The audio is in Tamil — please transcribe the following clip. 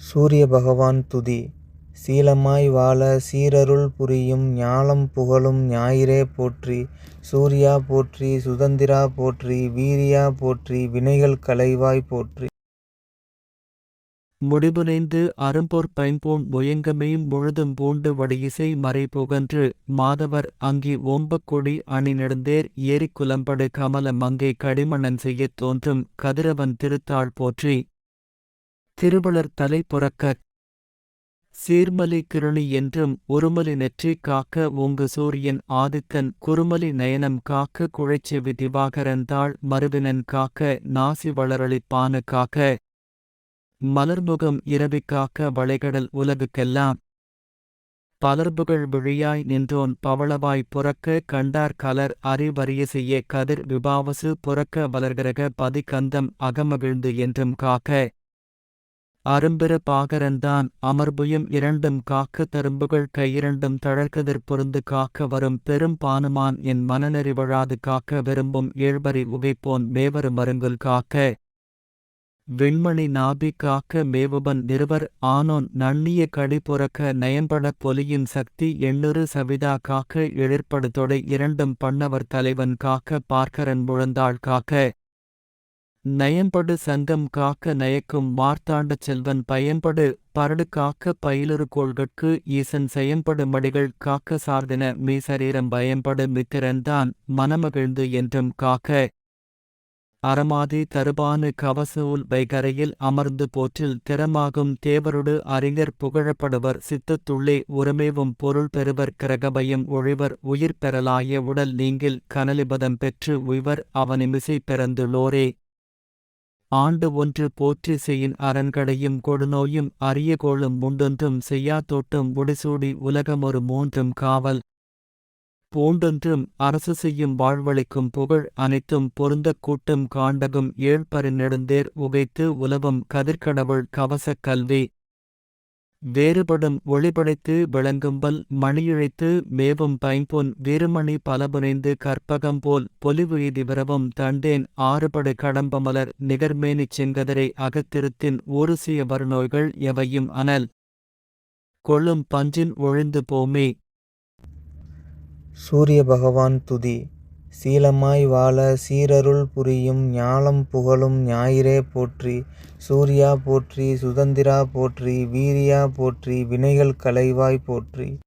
சூரிய பகவான் துதி. சீலமாய் வாழ சீரருள் புரியும் ஞாலம் புகழும் ஞாயிறே போற்றி. சூர்யா போற்றி சுதந்திரா போற்றி வீரியா போற்றி வினைகள் கலைவாய் போற்றி. முடிபுனைந்து அரும்போர் பைம்பூண் முயங்கமெயும் முழுதும் பூண்டு வடியிசை மறைபோகன்று மாதவர் அங்கி ஓம்பக்கொடி அணி நெடுந்தேர் ஏரிக்குலம்படு கமல மங்கை கடிமணன் செய்யத் தோன்றும். கதிரவன் திருத்தாள் போற்றி. திருவளர் தலை புறக்கச் சீர்மலி கிருணி என்றும் ஒருமலை நெற்றி காக்க ஓங்கு சூரியன் ஆதித்தன் குறுமலி நயனம் காக்க குழைச்செவி திவாகரந்தாள் மருவினன் காக்க நாசி வளரளிப்பான காக்க மலர்முகம் இரவி காக்க வளைகடல் உலகுக்கெல்லாம் பலர்புகள் விழியாய் நின்றோன் பவளவாய் புறக்க கண்டார் கலர் அறிவறிய செய்ய கதிர் விபாவசு புறக்க வளர்கிரக பதிகந்தம் அகமகிழ்ந்து என்றும் காக்க அரும்பிற பாகரந்தான் அமர்புயம் இரண்டும் காக்க தரும்புகள் கையிரண்டும் தழற்கதிர் பொருந்து காக்க வரும் பெரும் பானுமான் என் மனநெறிவழாது காக்க விரும்பும் ஏழ்வரி உகைப்போன் மேவரு மருங்குல் காக்க. விண்மணி நாபி காக்க மேவுபன் நிறுவர் ஆனோன் நண்ணிய கடி புறக்க பொலியின் சக்தி எண்ணுறு சவிதா காக்க எழிற்படுதொடை இரண்டும் பண்ணவர் தலைவன் காக்க பார்க்கரன் முழந்தாள் காக்க. நயம்படு சங்கம் காக்க நயக்கும் மார்த்தாண்ட செல்வன் பயன்படு பரடு காக்க பயிலுறு கோள்கட்கு ஈசன் செயம்படு மடிகள் காக்க சார்ந்தன மீ சரீரம் பயன்படு மித்திரன்தான் மனமகிழ்ந்து என்றும் காக்க. அறமாதி தருபானு கவசூல் வைகரையில் அமர்ந்து போற்றில் திறமாகும் தேவருடு அறிஞர் புகழப்படுவர் சித்தத்துள்ளே உரமேவும் பொருள் பெறுவர் கிரகபயம் ஒழிவர் உயிர் பெறலாய உடல் நீங்கில் கனலிபதம் பெற்று உய்வர் அவனிமிசை பிறந்துள்ளோரே. ஆண்டு ஒன்று போற்றி செய்யின் அரண்கடையும் கொடுநோயும் அரிய கோளும் முண்டொன்றும் செய்யாத்தோட்டும் முடிசூடி உலகமொரு மூன்றும் காவல். பூண்டொன்றும் அரசு செய்யும் வாழ்வளிக்கும் புகழ் அனைத்தும் பொருந்தக் கூட்டும் காண்டகும் ஏழ்பரி நெடுந்தேர் உகைத்து உலவும் கதிர்கடவுள் கவசக் கல்வி. வேறுபடும் ஒளிபடைத்து விளங்கும்பல் மணியிழைத்து மேவும் பைம்பொன் வீருமணி பலபுனைந்து கற்பகம்போல் பொலிவு எய்தி விரவும் தண்டேன் ஆறுபடு கடம்பமலர் நிகர்மேனிச் செங்கதரை அகத்திருத்தின் ஊருசிய வருநோய்கள் எவையும் அனல். கொள்ளும் பஞ்சின் ஒழிந்து போமே. சூரிய பகவான் துதி. சீலமாய் வாழ சீரருள் புரியும் ஞாலம் புகழும் ஞாயிறே போற்றி சூர்யா போற்றி சுதந்திரா போற்றி வீரியா போற்றி வினைகள் களைவாய் போற்றி.